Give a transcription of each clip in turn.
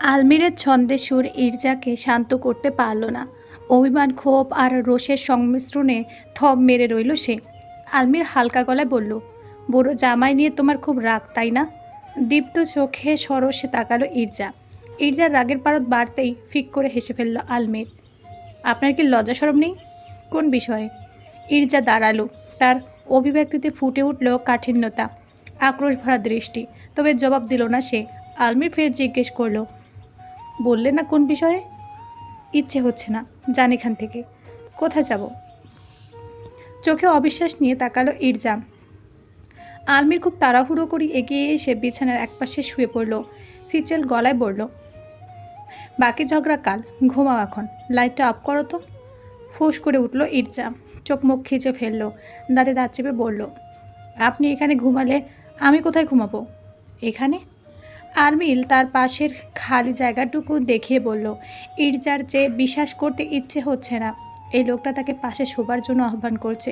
আলমিরের ছন্দে সুর ইরজাকে শান্ত করতে পারল না। অভিমান, ক্ষোভ আর রোষের সংমিশ্রণে থব মেরে রইল সে। আলমির হালকা গলায় বলল, বুড়ো জামাই নিয়ে তোমার খুব রাগ, তাই না? দীপ্ত চোখে সরসে তাকালো ইরজা। ইরজার রাগের পারদ বাড়তেই ফিক করে হেসে ফেলল আলমির। আপনার কি লজ্জা সরম নেই? কোন বিষয়ে? ইরজা দাঁড়াল। তার অভিব্যক্তিতে ফুটে উঠল কাঠিন্যতা, আক্রোশ ভরা দৃষ্টি। তবে জবাব দিল না সে। আলমির ফের জিজ্ঞেস করল বললে না কোন বিষয়ে? ইচ্ছে হচ্ছে না জান এখান থেকে। কোথায় যাব? চোখে অবিশ্বাস নিয়ে তাকালো ইরজাম। আলমির খুব তাড়াহুড়ো করে এগিয়ে এসে বিছানার একপাশে শুয়ে পড়ল। ফিচেল গলায় বলল, বাকি ঝগড়া কাল, ঘুমাও এখন। লাইটটা অফ করো তো। ফুস করে উঠল ইরজাম। চোখ মুখ খিচে ফেলল। দাঁতে দাঁত চেপে বলল, আপনি এখানে ঘুমালে আমি কোথায় ঘুমাবো? এখানে? আরমিল তার পাশের খালি জায়গাটুকু দেখিয়ে বলল, ইরজার যে বিশ্বাস করতে ইচ্ছে হচ্ছে না, এই লোকটা তাকে পাশে শোবার জন্য আহ্বান করছে।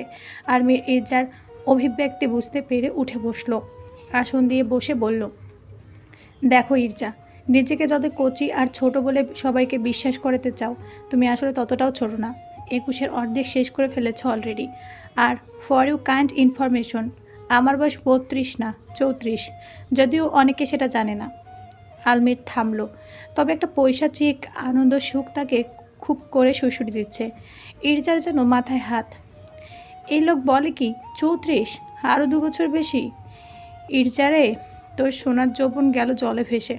আরমির ইরজার অভিব্যক্তি বুঝতে পেরে উঠে বসল, আসন দিয়ে বসে বলল, দেখো ইরজা, নিজেকে যত কচি আর ছোট বলে সবাইকে বিশ্বাস করাতে চাও, তুমি আসলে ততটাও ছোট না। একুশের অর্ধেক শেষ করে ফেলেছ অলরেডি আর ফর ইউ কাইন্ড ইনফরমেশন আমার বয়স বত্রিশ না, চৌত্রিশ, যদিও অনেকে সেটা জানে না। আলমির থামলো। তবে একটা পৈশাচিক আনন্দ সুখ তাকে খুব করে শুশুরি দিচ্ছে। ইরজার যেন মাথায় হাত। এই লোক বলে কি, চৌত্রিশ আরও দু বছর বেশি। ইরজারে, তোর সোনার যৌবন গেল জলে ভেসে।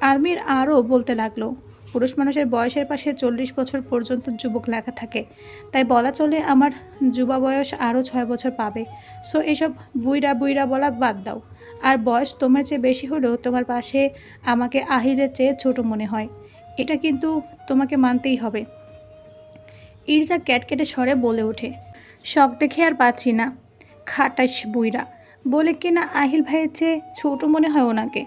আর্মির আরও বলতে লাগল, পুরুষ মানুষের বয়সের পাশে চল্লিশ বছর পর্যন্ত যুবক লেখা থাকে। তাই বলা চলে আমার যুবা বয়স আরও ছয় বছর পাবে। সো এসব বুইরা বুইরা বলা বাদ দাও। আর বয়স তোমার চেয়ে বেশি হলেও তোমার পাশে আমাকে আহিরের চেয়ে ছোট মনে হয়। এটা কিন্তু তোমাকে মানতেই হবে। ইরজা ক্যাটকেটে স্বরে বলে ওঠে, শখ দেখে আর পাচ্ছি না। খাটাইস বুইরা। বলে কিনা আহিল ভাইয়ের চেয়ে ছোট মনে হয় ওনাকে?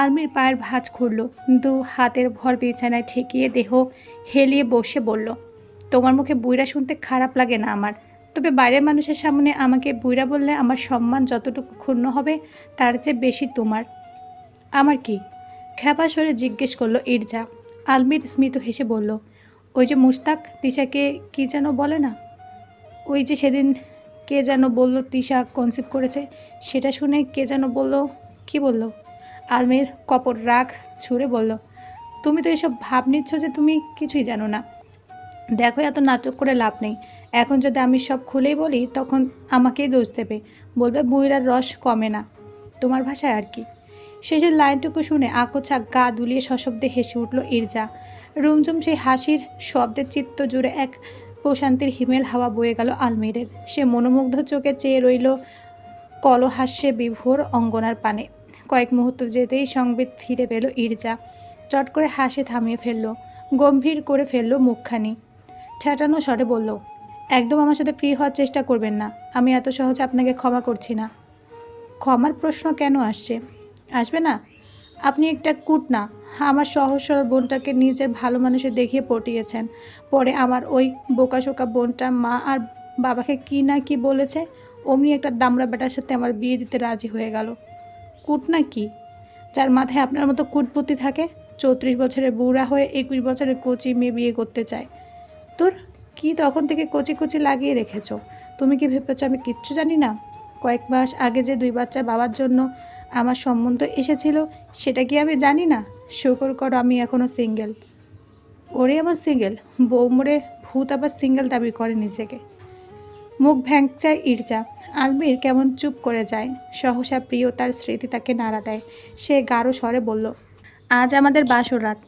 আর্মির পায়ের ভাঁজ খুলল দু হাতের ভর বিছানায় ঠেকিয়ে দেহ হেলিয়ে বসে বলল, তোমার মুখে বুইরা শুনতে খারাপ লাগে না আমার। তবে বাইরের মানুষের সামনে আমাকে বুইরা বললে আমার সম্মান যতটুকু ক্ষুণ্ণ হবে, তার চেয়ে বেশি তোমার। আমার কি? খ্যাপা সরে জিজ্ঞেস করল ইরজা। আলমির স্মিত হেসে বলল, ওই যে মুস্তাক তিশাকে কি যেন বলে না? ওই যে সেদিন কে যেন বলল তিশা কনসেপ্ট করেছে, সেটা শুনে কে যেন বলল, কি বলল? আলমির কপর রাগ ছুঁড়ে বলল, তুমি তো এসব ভাব নিচ্ছ যে তুমি কিছুই জানো না। দেখো এত নাটক করে লাভ নেই। এখন যদি আমি সব খুলেই বলি, তখন আমাকেই দোষ দেবে। বলবে বুইরার রস কমে না। তোমার ভাষায় আর কি। শেষের লাইনটুকু শুনে আকোচা গা দুলিয়ে সশব্দে হেসে উঠল ইরজা। রুমঝুম সেই হাসির শব্দের চিত্ত জুড়ে এক প্রশান্তির হিমেল হাওয়া বয়ে গেল আলমিরের। সে মনোমুগ্ধ চোখে চেয়ে রইল কলহাস্যে বিভোর অঙ্গনার পানে। কয়েক মুহূর্ত যেতেই সংবিত ফিরে পেল ইরজা। চট করে হাসি থামিয়ে ফেলল, গম্ভীর করে ফেলল মুখখানি। ঠেটানো স্বরে বলল একদম আমার সাথে ফ্রি হওয়ার চেষ্টা করবেন না। আমি এত সহজে আপনাকে ক্ষমা করছি না। ক্ষমার প্রশ্ন কেন আসছে? আসবে না? আপনি একটা কুট না আমার সহজ সরল বোনটাকে নিজের ভালো মানুষে দেখিয়ে পটিয়েছেন। পরে আমার ওই বোকাশোকা বোনটা মা আর বাবাকে কি না কি বলেছে, অমনি একটা দামড়া বেটার সাথে আমার বিয়ে দিতে রাজি হয়ে গেল। কুট না কি? যার মাথায় আপনার মতো কুটপুতি থাকে, চৌত্রিশ বছরের বুড়া হয়ে একুশ বছরের কচি মেয়ে বিয়ে করতে চায়। তোর কি তখন থেকে কচি কচি লাগিয়ে রেখেছো? তুমি কি ভেবেছো আমি কিচ্ছু জানি না? কয়েক মাস আগে যে দুই বাচ্চার বাবার জন্য আমার সম্বন্ধ এসেছিল, সেটা কি আমি জানি না? শুকর করো আমি এখনও সিঙ্গেল ওরে আমার সিঙ্গেল বউ মরে ভূত আবার সিঙ্গেল দাবি করে নিজেকে। মুখ ভ্যাংচায় ইরজা। আলমির কেমন চুপ করে যায়। সহসা প্রিয় তার স্মৃতি তাকে নাড়া দেয়। সে গাঢ় স্বরে বলল, আজ আমাদের বাসর রাত।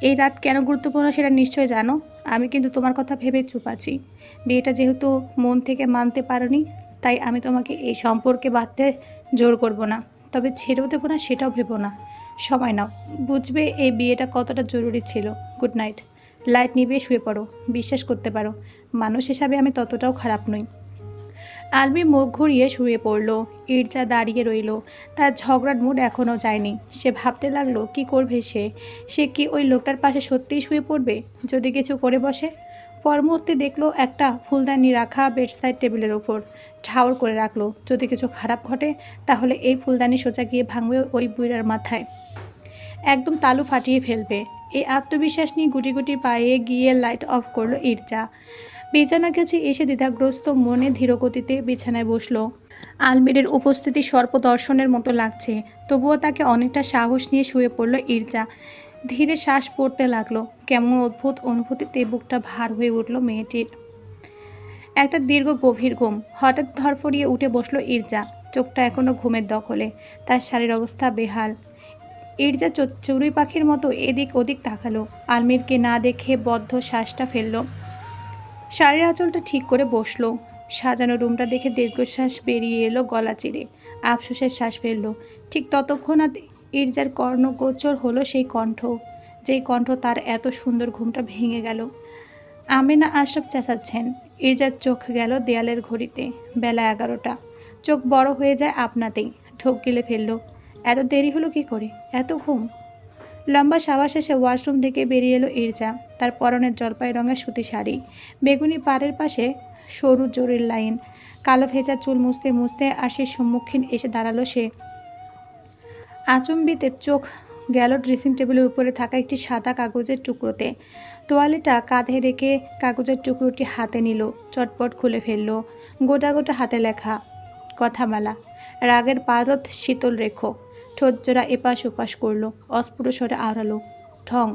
এই রাত কেন গুরুত্বপূর্ণ সেটা নিশ্চয় জানো। আমি কিন্তু তোমার কথা ভেবে চুপ আছি। বিয়েটা যেহেতু মন থেকে মানতে পারোনি, তাই আমি তোমাকে এই সম্পর্কে বাঁধতে জোর করব না। তবে ছেড়েও দেবো না, সেটাও ভেবো না। সময় নাও। বুঝবে এই বিয়েটা কতটা জরুরি ছিল। Good night. লাইট নিভিয়ে শুয়ে পড়ো। বিশ্বাস করতে পারো, মানুষ হিসাবে আমি ততটাও খারাপ নই। আলবি মুখ ঘুরিয়ে শুয়ে পড়ল। ইরজা দাঁড়িয়ে রইল। তার ঝগড়ার মুড এখনও যায়নি। সে ভাবতে লাগল, কি করবে সে? সে কি ওই লোকটার পাশে সত্যিই শুয়ে পড়বে? যদি কিছু করে বসে? পর মুহূর্তে দেখল একটা ফুলদানি রাখা বেডসাইড টেবিলের ওপর। ঠাওর করে রাখল, যদি কিছু খারাপ ঘটে, তাহলে এই ফুলদানি সোজা গিয়ে ভাঙবে ওই বুড়ার মাথায়। একদম তালু ফাটিয়ে ফেলবে। এই আত্মবিশ্বাস নিয়ে গুটি গুটি পায়ে গিয়ে লাইট অফ করল ইরজা বিছানার কাছে এসে দ্বিধাগ্রস্ত মনে ধীরগতিতে বিছানায় বসল। আলমিরের উপস্থিতি সর্পদর্শনের মতো লাগছে, তবুও তাকে অনেকটা সাহস নিয়ে শুয়ে পড়ল ইরজা। ধীরে শ্বাস পড়তে লাগল, কেমন অদ্ভুত অনুভূতিতে বুকটা ভার হয়ে উঠল মেয়েটির। একটা দীর্ঘ গভীর ঘুম, হঠাৎ ধরফরিয়ে উঠে বসল ইরজা, চোখটা এখনও ঘুমের দখলে, তার শারীর অবস্থা বেহাল। ইরজা চড়ুই পাখির মতো এদিক ওদিক তাকালো, আলমিরকে না দেখে বদ্ধ শ্বাসটা ফেলল। শাড়ির আঁচলটা ঠিক করে বসল। সাজানো রুমটা দেখে দীর্ঘশ্বাস বেরিয়ে এলো গলা চিরে। আফসোসের শ্বাস ফেলল। ঠিক ততক্ষণাৎ ইরজার কর্ণগোচর হলো সেই কণ্ঠ, যেই কণ্ঠ তার এত সুন্দর ঘুমটা ভেঙে গেল। আমিনা আশরাফ চেঁচাচ্ছেন। ইরজার চোখ গেল দেয়ালের ঘড়িতে, বেলা এগারোটা। চোখ বড় হয়ে যায় আপনাতেই। ঢোক গিলে ফেলল। এত দেরি হলো কি করে? এত ঘুম? লম্বা সাবা শেষে ওয়াশরুম থেকে বেরিয়ে এলো ইরজা, তার পরনের জলপাই রঙের সুতি শাড়ি। বেগুনি পাড়ের পাশে সরু জরির লাইন, কালো ভেজা চুল মুছতে মুছতে আশির সম্মুখীন এসে দাঁড়াল সে। আচম্বিতে চোখ গেল ড্রেসিং টেবিলের উপরে থাকা একটি সাদা কাগজের টুকরোতে। তোয়ালিটা কাঁধে রেখে কাগজের টুকরোটি হাতে নিল, চটপট খুলে ফেলল। গোটা গোটা হাতে লেখা, কথামালা, রাগের পারদ শীতল রেখো। ঠোঁটজোড়া এপাশ ওপাশ করল অস্ফুট স্বরে আড়ালো ঠং,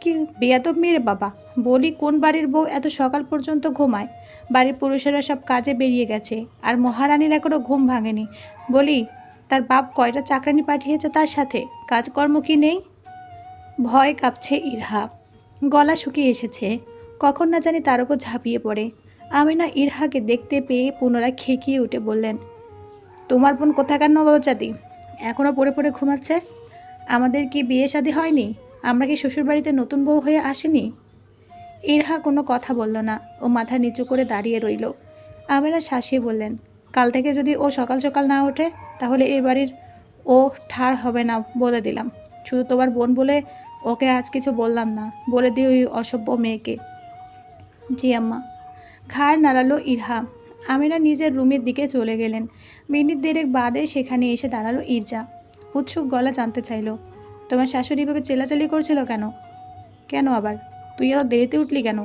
কি বেয়াদব মেয়ের বাবা, বলি কোন বাড়ির বউ এত সকাল পর্যন্ত ঘুমায়? বাড়ির পুরুষেরা সব কাজে বেরিয়ে গেছে, আর মহারানীর এখনও ঘুম ভাঙেনি। বলি, তার বাপ কয়টা চাকরানি পাঠিয়েছে তার সাথে? কাজকর্ম কি নেই? ভয় কাঁপছে ইরহা। গলা শুকিয়ে এসেছে। কখন না জানি তার উপর ঝাঁপিয়ে পড়ে। আমি না ইরহাকে দেখতে পেয়ে পুনরায় খেকিয়ে উঠে বললেন, তোমার বোন কোথাকার নবাবজাদি এখনও পড়ে পড়ে ঘুমাচ্ছে? আমাদের কি বিয়ে শাদী হয়নি? আমরা কি শ্বশুরবাড়িতে নতুন বউ হয়ে আসেনি? ইরহা কোনো কথা বলল না ও মাথা নিচু করে দাঁড়িয়ে রইল। আমেরা শাসিয়ে বললেন, কাল থেকে যদি ও সকাল সকাল না ওঠে, তাহলে এ বাড়ির ও ঠার হবে না বলে দিলাম। শুধু তোমার বোন বলে ওকে আজ কিছু বললাম না, বলে দিই ওই অসভ্য মেয়েকে। জি আম্মা। ঘাড় নাড়ালো ইরহা। আমিরা নিজের রুমের দিকে চলে গেলেন। মিনিট দেড়েক বাদে সেখানে এসে দাঁড়াল ইরজা। উৎসুক গলা জানতে চাইলো, তোমার শাশুড়ি ভাবে চেলাচালি করছিল কেন? কেন আবার? তুই আবার দেরিতে উঠলি কেন?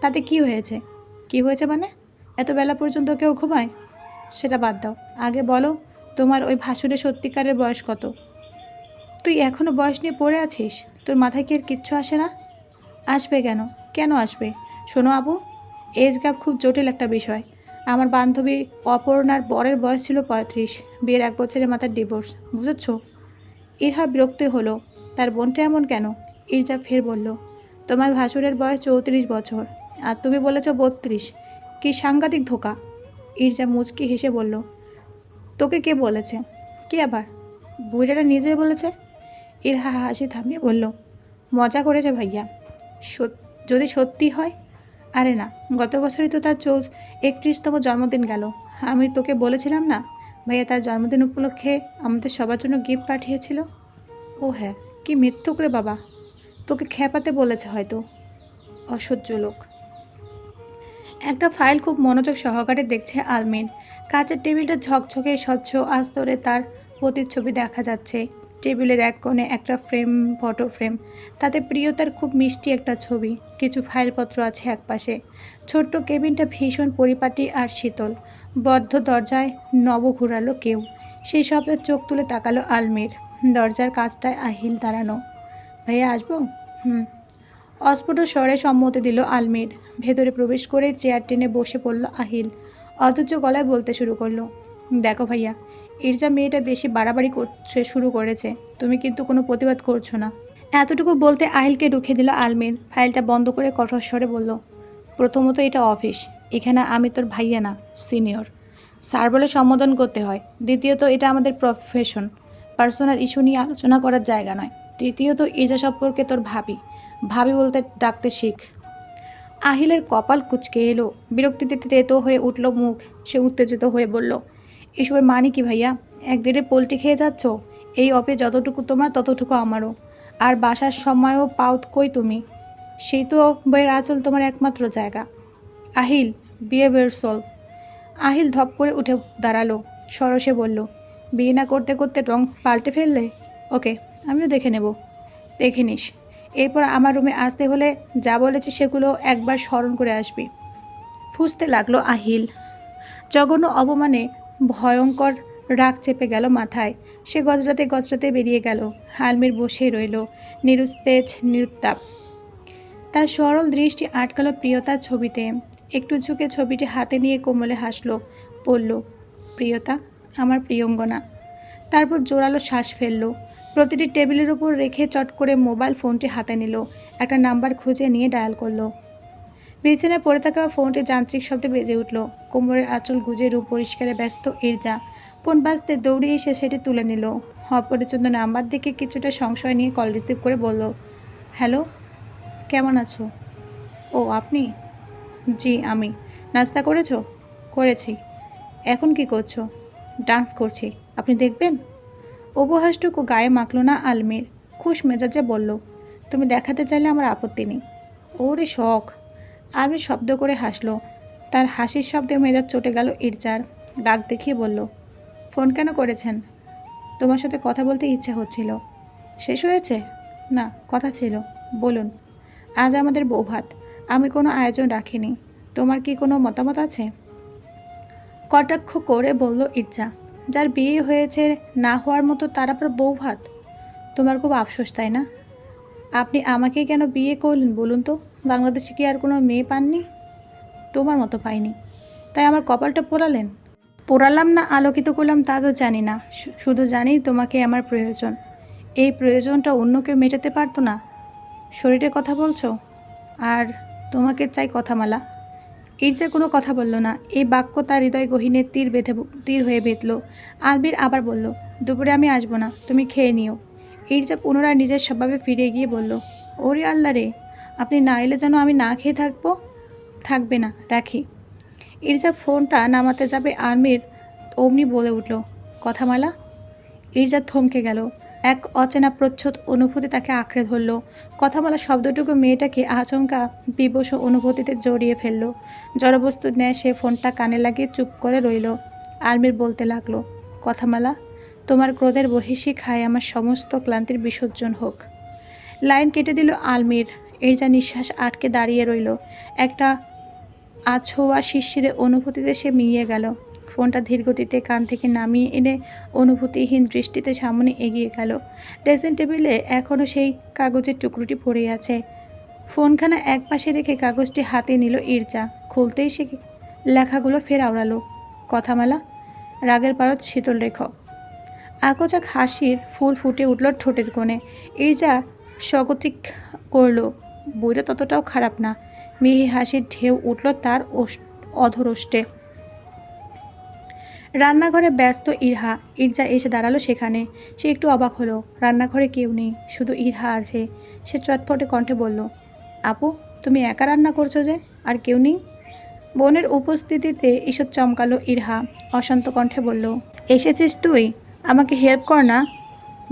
তাতে কি হয়েছে? কি হয়েছে মানে? এত বেলা পর্যন্ত কেউ ঘুমায়? সেটা বাদ দাও। আগে বলো, তোমার ওই ভাসুরের সত্যিকারের বয়স কত? তুই এখনও বয়স নিয়ে পড়ে আছিস? তোর মাথায় কি আর কিচ্ছু আসে না? আসবে কেন? কেন আসবে? শোনো আবু এজ গ্যাপ খুব জটিল একটা বিষয়। আমার বান্ধবী অপর্ণার বরের বয়স ছিল পঁয়ত্রিশ। বিয়ের এক বছরের মাথার ডিভোর্স বুঝেছ? ইরহা বিরক্তি হলো। তার বোনটা এমন কেন? ইরজা ফের বলল, তোমার ভাসুরের বয়স চৌত্রিশ বছর, আর তুমি বলেছ বত্রিশ। কি সাংঘাতিক ধোকা? ইরজা মুচকি হেসে বলল, তোকে কে বলেছে? কে আবার? বুড়িটা নিজেই বলেছে? ইরহা হাসি থামিয়ে বলল, মজা করেছে ভাইয়া। যদি সত্যি হয় আরে না, গত বছরই তো তার চৌ একত্রিশতম জন্মদিন গেল। আমি তোকে বলেছিলাম না, ভাইয়া তার জন্মদিন উপলক্ষে আমাদের সবার জন্য গিফট পাঠিয়েছিল? ও হ্যাঁ কি মিথ্যুক রে বাবা। তোকে খেপাতে বলেছে হয়তো। অসহ্য লোক। একটা ফাইল খুব মনোযোগ সহকারে দেখছে আলমিন। কাচের টেবিলটা ঝকঝকে স্বচ্ছ আস্তরে তার প্রতিচ্ছবি দেখা যাচ্ছে। টেবিলের এক কোণে একটা ফ্রেম, ফটো ফ্রেম। তাতে প্রিয়তার খুব মিষ্টি একটা ছবি, কিছু ফাইলপত্র আছে একপাশে ছোট্ট কেবিনটা ভীষণ পরিপাটি আর শীতল। বদ্ধ দরজায় নব ঘুরালো কেউ। সেই শব্দে চোখ তুলে তাকালো আলমির। দরজার কাজটায় আহিল দাঁড়ানো। ভাইয়া, আসব? হুম। অস্ফুট স্বরে সম্মতি দিল আলমির। ভেতরে প্রবেশ করে চেয়ার টেনে বসে পড়ল আহিল। অথচ গলায় বলতে শুরু করল দেখো ভাইয়া, ইরজা মেয়েটা বেশি বাড়াবাড়ি করছে, শুরু করেছে। তুমি কিন্তু কোনো প্রতিবাদ করছ না। এতটুকু বলতে আহিলকে রুখে দিল আলমির ফাইলটা বন্ধ করে কঠোর স্বরে বলল, প্রথমত এটা অফিস। এখানে আমি তোর ভাইয়া না, সিনিয়র। স্যার বলে সম্বোধন করতে হয়। দ্বিতীয়ত, এটা আমাদের প্রফেশন। পার্সোনাল ইস্যু নিয়ে আলোচনা করার জায়গা নয়। তৃতীয়ত ইজা সম্পর্কে তোর ভাবি। ভাবি বলতে ডাকতে শিখ। আহিলের কপাল কুচকে এলো। বিরক্তিতে তেতো হয়ে উঠল মুখ। সে উত্তেজিত হয়ে বলল এসবের মানে কি ভাইয়া? এক একদিনে পোলট্রি খেয়ে যাচ্ছ? এই অপে যতটুকু তোমার, ততটুকু আমারও। আর বাসার সময়ও পাও কই তুমি? সেই তো বইয়ের আঁচল তোমার একমাত্র জায়গা। আহিল বিয়ে সল আহিল ধপ করে উঠে দাঁড়াল। সরসে বলল, বিয়ে না করতে করতে রং পাল্টে ফেললে? ওকে, আমিও দেখে নেব। দেখে নিস। এরপর আমার রুমে আসতে হলে যা বলেছি সেগুলো একবার স্মরণ করে আসবি। ফুসতে লাগল আহিল। জঘন্য অবমানে ভয়ঙ্কর রাগ চেপে গেল মাথায়। সে গজরাতে গজরাতে বেরিয়ে গেল। আলমির বসেই রইল, নিরুত্তেজ নিরুত্তাপ। তার সরল দৃষ্টি আটকালো প্রিয়তার ছবিতে। একটু ঝুঁকে ছবিটি হাতে নিয়ে কোমলে হাসলো, বলল, প্রিয়তা, আমার প্রিয়ঙ্গনা। তারপর জোরালো শ্বাস ফেলল। প্রতিটি টেবিলের উপর রেখে চট করে মোবাইল ফোনটি হাতে নিল। একটা নাম্বার খুঁজে নিয়ে ডায়াল করল। বিছানায় পড়ে থাকা ফোনটি যান্ত্রিক শব্দে বেজে উঠল। কোমরের আঁচল গুজে রূপ পরিষ্কারে ব্যস্ত ইরজা। ফোন বাজতে দৌড়ে এসে সেটি তুলে নিল। অপরিচিত নাম্বার দেখে কিছুটা সংশয় নিয়ে কল রিসিভ করে বলল, হ্যালো, কেমন আছো? ও, আপনি? জি, আমি। নাস্তা করেছ? করেছি। এখন কি করছ? ডান্স করছি। আপনি দেখবেন? উপহাসটুকু গায়ে মাখলো না আলমির। খুশ মেজাজে বলল, তুমি দেখাতে চাইলে আমার আপত্তি নেই। ওরে শখ! আলমির শব্দ করে হাসলো। তার হাসির শব্দে মেজাজ চটে গেল ইরজার। রাগ দেখিয়ে বলল, ফোন কেন করেছেন? তোমার সাথে কথা বলতে ইচ্ছে হচ্ছিল। শেষ হয়েছে? না, কথা ছিল। বলুন, আজ আমাদের বৌভাত আমি কোনো আয়োজন রাখিনি। তোমার কি কোনো মতামত আছে? কটাক্ষ করে বলল ইরজা, যার বিয়ে হয়েছে না হওয়ার মতো তার আবার বৌভাত তোমার খুব আফসোস, তাই না? আপনি আমাকে কেন বিয়ে করলেন বলুন তো? বাংলাদেশে কি আর কোনো মেয়ে পাননি? তোমার মতো পাইনি। তাই আমার কপালটা পোড়ালেন? পোড়ালাম না, আলোকিত করলাম, তা তো জানি না। শুধু জানি তোমাকে আমার প্রয়োজন। এই প্রয়োজনটা অন্য কেউ মেটাতে পারতো না। শরীরে কথা বলছো? আর তোমাকে চাই কথামালা। ইরজা কোনো কথা বলল না। এই বাক্য তার হৃদয় গহীনে তীর বেঁধে তীর হয়ে বেঁধল। আলবির আবার বলল, দুপুরে আমি আসব না, তুমি খেয়ে নিও। ইরজা পুনরায় নিজের স্বভাবে ফিরে গিয়ে বলল, ওরে আল্লাহ রে আপনি না এলে যেন আমি না খেয়ে থাকব? থাকবে না, রাখি। ইরজা ফোনটা নামাতে যাবে আর্মির অমনি বলে উঠল, কথামালা? ইরজা থমকে গেল, এক অচেনা প্রচ্ছদ অনুভূতি তাকে আঁকড়ে ধরল। কথামালা শব্দটুকু মেয়েটাকে আচমকা বিবশ অনুভূতিতে জড়িয়ে ফেলল। জড়বস্তুর ন্যায় সে ফোনটা কানে লাগিয়ে চুপ করে রইল। আর্মির বলতে লাগল, কথামালা, তোমার ক্রোধের বহিষী খায় আমার সমস্ত ক্লান্তির বিসর্জন হোক। লাইন কেটে দিল আলমির। ইরজা নিঃশ্বাস আটকে দাঁড়িয়ে রইল। একটা আছোয়া শিশিরে অনুভূতিতে সে মিলিয়ে গেল। ফোনটা ধীরগতিতে কান থেকে নামিয়ে এনে অনুভূতিহীন দৃষ্টিতে সামনে এগিয়ে গেল। ড্রেসিং টেবিলে এখনও সেই কাগজের টুকরোটি পড়ে আছে। ফোনখানা এক পাশে রেখে কাগজটি হাতে নিল ইরজা। খুলতেই সে লেখাগুলো ফের আওড়ালো। কথামালা, রাগের পারত শীতল রেখ। আকচাক হাসির ফুল ফুটে উঠল ঠোঁটের কোণে। ইরজা স্বগতিক করল বইটা ততটাও খারাপ না। মিহি হাসির ঢেউ উঠল তার অধরষ্টে। রান্নাঘরে ব্যস্ত ইরহা। ইরজা এসে দাঁড়াল সেখানে। সে একটু অবাক হলো। রান্নাঘরে কেউ নেই, শুধু ইরহা আছে। সে চটপটে কণ্ঠে বলল, আপু, তুমি একা রান্না করছ যে? আর কেউ নেই? বোনের উপস্থিতিতে ঈষৎ চমকালো ইরহা অশান্ত কণ্ঠে বলল, এসেছিস তুই? আমাকে হেল্প কর না।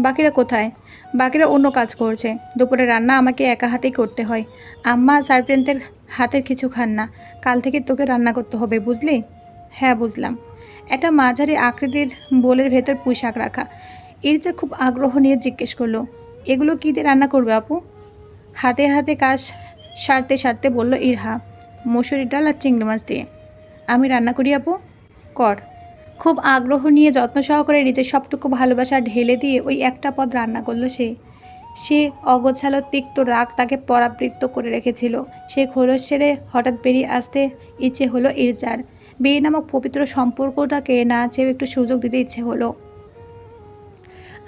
বাকিরা কোথায়? বাকিরা অন্য কাজ করছে। দুপুরে রান্না আমাকে একা হাতেই করতে হয়। আম্মা সার্ভেন্টের হাতের কিছু খান না। কাল থেকে তোকে রান্না করতে হবে, বুঝলি? হ্যাঁ বুঝলাম। একটা মাঝারি আকৃতির বোলের ভেতর পুঁই শাক রাখা। ইরজা খুব আগ্রহ নিয়ে জিজ্ঞেস করল, এগুলো কী দিয়ে রান্না করবে আপু? হাতে হাতে কাজ সারতে সারতে বলল, ইরহা মসুরি ডাল আর চিংড়ি মাছ দিয়ে। আমি রান্না করি আপু? কর। খুব আগ্রহ নিয়ে যত্ন সহকারে নিজের সবটুকু ভালোবাসা ঢেলে দিয়ে ওই একটা পদ রান্না করল সে। সে অগোছালো, তিক্ত রাগ তাকে পরাবৃত্ত করে রেখেছিল। সে খোলস ছেড়ে হঠাৎ বেরিয়ে আসতে ইচ্ছে হলো ইরজার। বিয়ে নামক পবিত্র সম্পর্কটাকে না চেয়েও একটু সুযোগ দিতে ইচ্ছে হলো।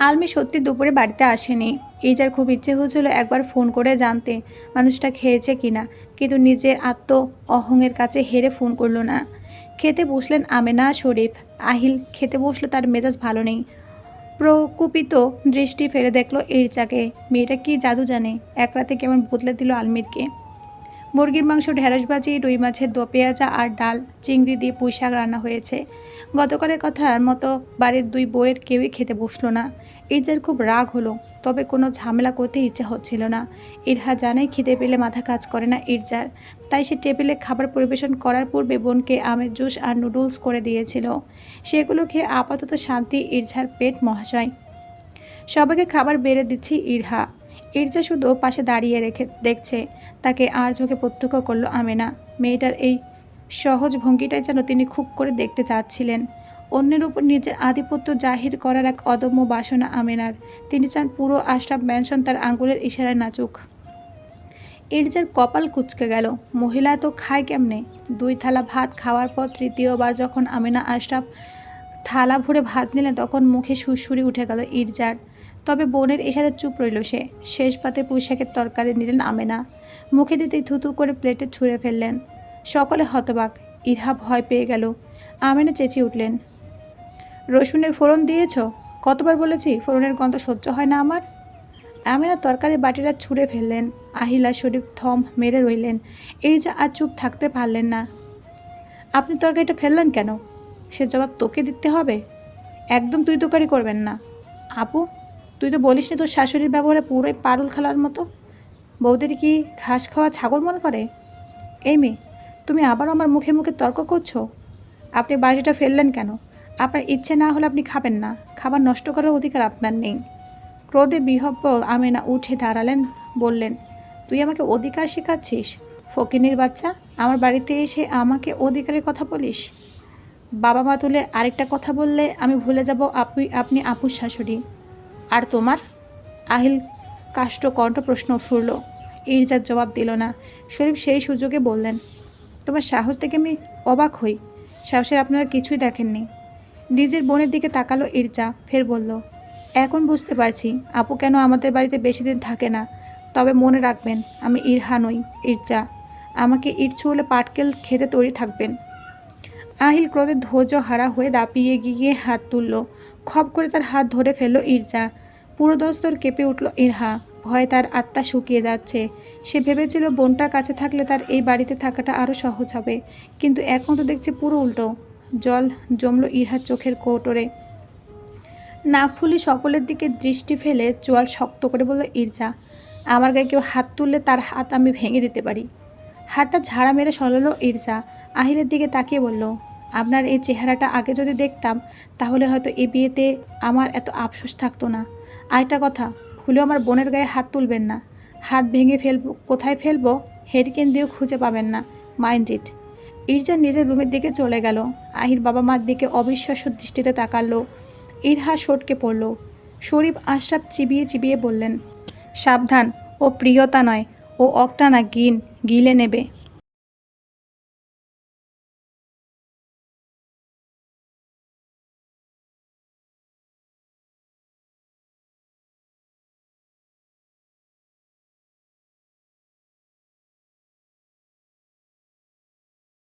আলমি সত্যি দুপুরে বাড়িতে আসেনি। ইজার খুব ইচ্ছে হয়েছিল একবার ফোন করে জানতে মানুষটা খেয়েছে কিনা, কিন্তু নিজের আত্ম অহংয়ের কাছে হেরে ফোন করল না। খেতে বসলেন আমেনা শরীফ। আহিল, খেতে বসল তার মেজাজ ভালো নেই। প্রকুপিত দৃষ্টি ফেলে দেখল ইরচাকে মেয়েটা কি জাদু জানে? এক রাতে কেমন বদলে দিল আলমিরকে। মুরগির মাংস, ঢেঁড়স ভাজি, রুই মাছের দো পেঁয়াজা আর ডাল, চিংড়ি দিয়ে পুঁই শাক রান্না হয়েছে। গতকালের কথার মতো বাড়ির দুই বইয়ের কেউই খেতে বসল না। ইজার খুব রাগ হলো, তবে কোনো ঝামেলা করতে ইচ্ছা হচ্ছিল না। ইরহা জানে খিদে পেলে মাথা কাজ করে না ইরজার। তাই সে টেবিলে খাবার পরিবেশন করার পূর্বে বোনকে আমের জুস আর নুডলস করে দিয়েছিল। সেগুলো খেয়ে আপাতত শান্তি ইরঝার পেট মহাশয়। সবাইকে খাবার বেড়ে দিচ্ছি ইরহা। ইরজা শুধু পাশে দাঁড়িয়ে রেখে দেখছে, তাকে আর চোখে প্রত্যক্ষ করল আমেনা। মেয়েটার এই সহজ ভঙ্গিটাই যেন তিনি খুব করে দেখতে চাচ্ছিলেন। অন্যের উপর নিজের আধিপত্য জাহির করার এক অদম্য বাসনা আমেনার। তিনি চান পুরো আশরাফ ম্যানশন তার আঙ্গুলের ইশারায় নাচুক। ইরজার কপাল কুচকে গেল। মহিলা তো খায় কেমনে? দুই থালা ভাত খাওয়ার পর তৃতীয়বার যখন আমেনা আশরাফ থালা ভরে ভাত নিলেন, তখন মুখে সুরসুরি উঠে গেল ইরজার। তবে বোনের ইশারে চুপ রইল সে। শেষ পাতে পুঁইশাকের তরকারি নিলেন আমেনা। মুখে দিতেই থুতু করে প্লেটে ছুঁড়ে ফেললেন। সকলে হতবাক। ইরহা ভয় পেয়ে গেল। আমেনা চেঁচিয়ে উঠলেন, রসুনের ফোড়ন দিয়েছ? কতবার বলেছি ফোড়নের গন্ধ সহ্য হয় না আমার? আমিনা তরকারি বাটিটা ছুঁড়ে ফেললেন। আহিলা শরীফ থম মেরে রইলেন। এই যে আর চুপ থাকতে পারলেন না। আপনি তরকারিটা ফেললেন কেন? সে জবাব তোকে দিতে হবে? একদম তুই তোকারি করবেন না। আপু তুই তো বলিস তোর শাশুড়ির ব্যবহারে পুরোই পারুল খেলার মতো। বৌদির কি ঘাস খাওয়া ছাগল মনে করে? এই মেয়ে, তুমি আবার আমার মুখে মুখে তর্ক করছ? আপনি বাড়িটা ফেললেন কেন? আপনার ইচ্ছে না হলে আপনি খাবেন না। খাবার নষ্ট করার অধিকার আপনার নেই। ক্রোধে বিহব্বল আমেনা উঠে দাঁড়ালেন, বললেন, তুই আমাকে অধিকার শেখাচ্ছিস? ফকিনির বাচ্চা, আমার বাড়িতে এসে আমাকে অধিকারের কথা বলিস? বাবা মা তুলে আরেকটা কথা বললে আমি ভুলে যাব আপনি আপনি আপুর শাশুড়ি। আর তোমার? আহিল কাষ্ট কণ্ঠ প্রশ্ন ফুরল ইরজার জবাব দিল না। শরীফ সেই সুযোগে বললেন, তোমার সাহস দেখে আমি অবাক হই। সাহসের আপনারা কিছুই দেখেননি। নিজের বোনের দিকে তাকালো ইরজা, ফের বলল, এখন বুঝতে পারছি। আপু কেন আমাদের বাড়িতে বেশি দিন থাকে না? তবে মনে রাখবেন, আমি ইরহা নই, ইরজা। আমাকে ইট ছুঁলে পাটকেল খেতে তৈরি থাকবেন। আহিল ক্রোধে ধৈর্য হারা হয়ে দাপিয়ে গিয়ে হাত তুলল। খপ করে তার হাত ধরে ফেলল ইরজা। পুরো দস্তর কেঁপে উঠল ইরহা। ভয়ে তার আত্মা শুকিয়ে যাচ্ছে। সে ভেবেছিল বোনটার কাছে থাকলে তার এই বাড়িতে থাকাটা আরও সহজ হবে, কিন্তু এখন তো দেখছে পুরো উল্টো। জল জমল ইরহার চোখের কৌটোরে। নাক ফুলি সকলের দিকে দৃষ্টি ফেলে চোয়াল শক্ত করে বলল, ইরজা, আমার গায়ে কেউ হাত তুললে তার হাত আমি ভেঙে দিতে পারি। হাতটা ঝাড়া মেরে সরালো ইরজা। আহিলের দিকে তাকিয়ে বলল আপনার এই চেহারাটা আগে যদি দেখতাম, তাহলে হয়তো এই বিয়েতে আমার এত আফসোস থাকতো না। আরেকটা কথা ভুলেও আমার বোনের গায়ে হাত তুলবেন না। হাত ভেঙে ফেলব কোথায় ফেলব হেরিকেন দিয়েও খুঁজে পাবেন না। Mind it. ইরজা নিজের রুমের দিকে চলে গেল। আহির বাবা মার দিকে অবিশ্বাস্য দৃষ্টিতে তাকালো। ইরহা সটকে পড়ল। শরীফ আশরাফ চিবিয়ে চিবিয়ে বললেন, সাবধান, ও প্রিয়তা নয়। ও অক্টা না গিন, গিলে নেবে।